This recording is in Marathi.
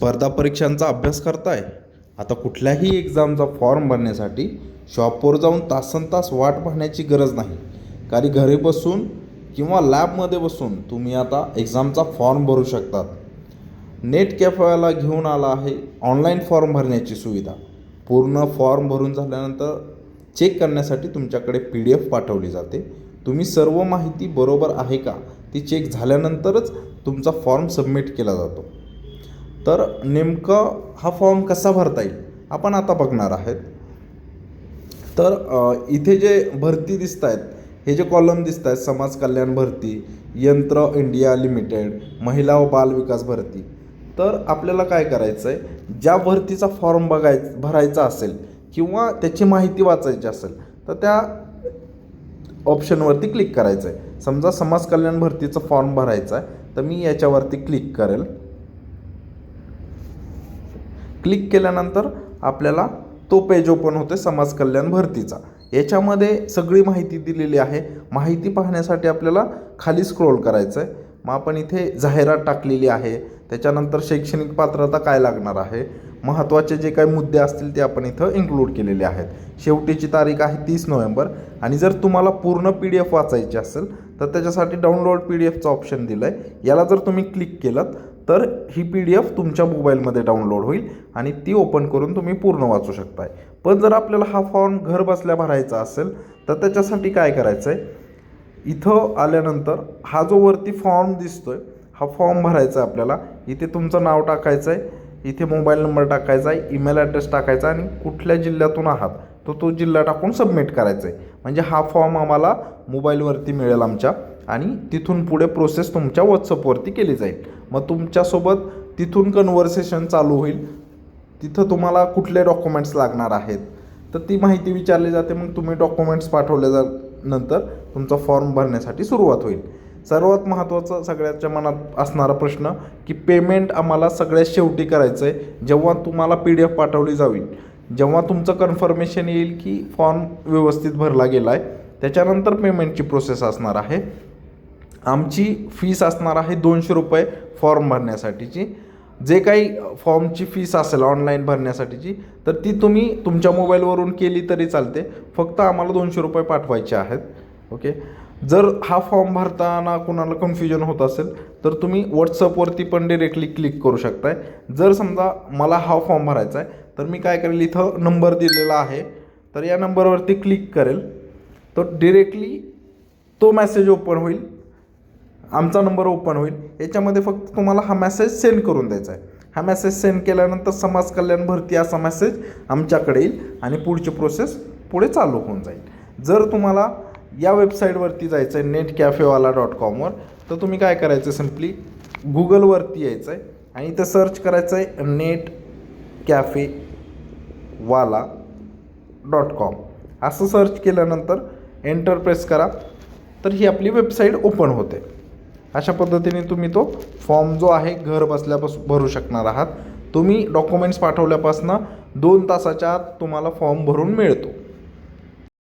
स्पर्धा परीक्षांचा अभ्यास करताय? आता कुठल्याही एक्झामचा फॉर्म भरण्यासाठी शॉपवर जाऊन तासन तास वाट पाहण्याची गरज नाही. कारण घरी बसून किंवा लॅबमध्ये बसून तुम्ही आता एक्झामचा फॉर्म भरू शकतात. नेट कॅफेला घेऊन आला आहे ऑनलाईन फॉर्म भरण्याची सुविधा. पूर्ण फॉर्म भरून झाल्यानंतर चेक करण्यासाठी तुमच्याकडे पी डी एफ पाठवली जाते. तुम्ही सर्व माहिती बरोबर आहे का? ती चेक झाल्यानंतरच तुमचा फॉर्म सबमिट केला जातो. तर नेमकं हा फॉर्म कसा भरता येईल? आपण आता बघणार आहेत. तर इथे जे भरती दिसत आहेत हे जे कॉलम दिसत आहेत समाज कल्याण भरती यंत्र इंडिया लिमिटेड महिला व बाल विकास भरती. तर आपल्याला काय करायचं आहे ज्या भरतीचा फॉर्म बघाय भरायचा असेल किंवा त्याची माहिती वाचायची असेल तर त्या ऑप्शनवरती क्लिक करायचं आहे समजा समाज कल्याण भरतीचा फॉर्म भरायचा आहे तर मी याच्यावरती क्लिक करेल. क्लिक केल्यानंतर आपल्याला तो पेज ओपन होते समाज कल्याण भरतीचा. याच्यामध्ये सगळी माहिती दिलेली आहे. माहिती पाहण्यासाठी आपल्याला खाली स्क्रोल करायचं आहे मग आपण इथे जाहिरात टाकलेली आहे. त्याच्यानंतर शैक्षणिक पात्रता काय लागणार आहे? महत्त्वाचे जे काही मुद्दे असतील ते आपण इथं इन्क्लूड केलेले आहेत. शेवटीची तारीख आहे तीस नोव्हेंबर. आणि जर तुम्हाला पूर्ण पी डी एफ वाचायची असेल तर त्याच्यासाठी डाउनलोड पी डी एफचं ऑप्शन दिलं आहे याला जर तुम्ही क्लिक केलं तर ही पी डी एफ तुमच्या मोबाईलमध्ये डाउनलोड होईल आणि ती ओपन करून तुम्ही पूर्ण वाचू शकताय. पण जर आपल्याला हा फॉर्म घर बसल्या भरायचा असेल तर त्याच्यासाठी काय करायचं आहे इथं आल्यानंतर हा जो वरती फॉर्म दिसतो आहे हा फॉर्म भरायचा आहे आपल्याला. इथे तुमचं नाव टाकायचं आहे इथे मोबाईल नंबर टाकायचा आहे ईमेल ॲड्रेस टाकायचा आहे आणि कुठल्या जिल्ह्यातून आहात तो तो जिल्हा टाकून सबमिट करायचा आहे म्हणजे हा फॉर्म आम्हाला मोबाईलवरती मिळेल आमच्या. आणि तिथून पुढे प्रोसेस तुमच्या व्हॉट्सअपवरती केली जाईल. मग तुमच्यासोबत तिथून कन्व्हर्सेशन चालू होईल. तिथं तुम्हाला कुठले डॉक्युमेंट्स लागणार आहेत? तर ती माहिती विचारली जाते. मग तुम्ही डॉक्युमेंट्स पाठवले जा नंतर तुमचा फॉर्म भरण्यासाठी सुरुवात होईल. सर्वात महत्त्वाचं सगळ्याच्या मनात असणारा प्रश्न की पेमेंट आम्हाला सगळ्यात शेवटी करायचं आहे जेव्हा तुम्हाला पी डी एफ पाठवली जाईल जेव्हा तुमचं कन्फर्मेशन येईल की फॉर्म व्यवस्थित भरला गेला आहे त्याच्यानंतर पेमेंटची प्रोसेस असणार आहे. आमची फीस असणार आहे दोनशे रुपये फॉर्म भरण्यासाठीची. जे काही फॉर्मची फीस असेल ऑनलाईन भरण्यासाठीची तर ती तुम्ही तुमच्या मोबाईलवरून केली तरी चालते. फक्त आम्हाला दोनशे रुपये पाठवायचे आहेत. ओके जर हा फॉर्म भरताना कुणाला कन्फ्युजन होत असेल तर तुम्ही व्हॉट्सअपवरती पण डिरेक्टली क्लिक करू शकताय. जर समजा मला हा फॉर्म भरायचा आहे तर मी काय करेल? इथं नंबर दिलेला आहे. तर या नंबरवरती क्लिक करेल. तर डिरेक्टली तो मेसेज ओपन होईल. आमचा नंबर ओपन होईल. याच्यामध्ये फक्त तुम्हाला हा मेसेज सेंड करून द्यायचा आहे. हा मेसेज सेंड केल्यानंतर समाज कल्याण भरती असा मेसेज आमच्याकडे येईल आणि पुढची प्रोसेस पुढे चालू होऊन जाईल. जर तुम्हाला या वेबसाईटवरती जायचं आहे नेट कॅफेवाला डॉट कॉमवर तर तुम्ही काय करायचं सिम्पली गुगलवरती यायचं आहे आणि इथं सर्च करायचं आहे नेट कॅफे वाला डॉट कॉम असं सर्च केल्यानंतर एंटर प्रेस करा. तर ही आपली वेबसाईट ओपन होते. अशा पद्धतीने तुम्ही तो फॉर्म जो आहे घर बसल्यापासून भरू शकणार आहात. तुम्ही डॉक्युमेंट्स पाठवल्यापासून दोन तासाच्या आत तुम्हाला फॉर्म भरून मिळतो.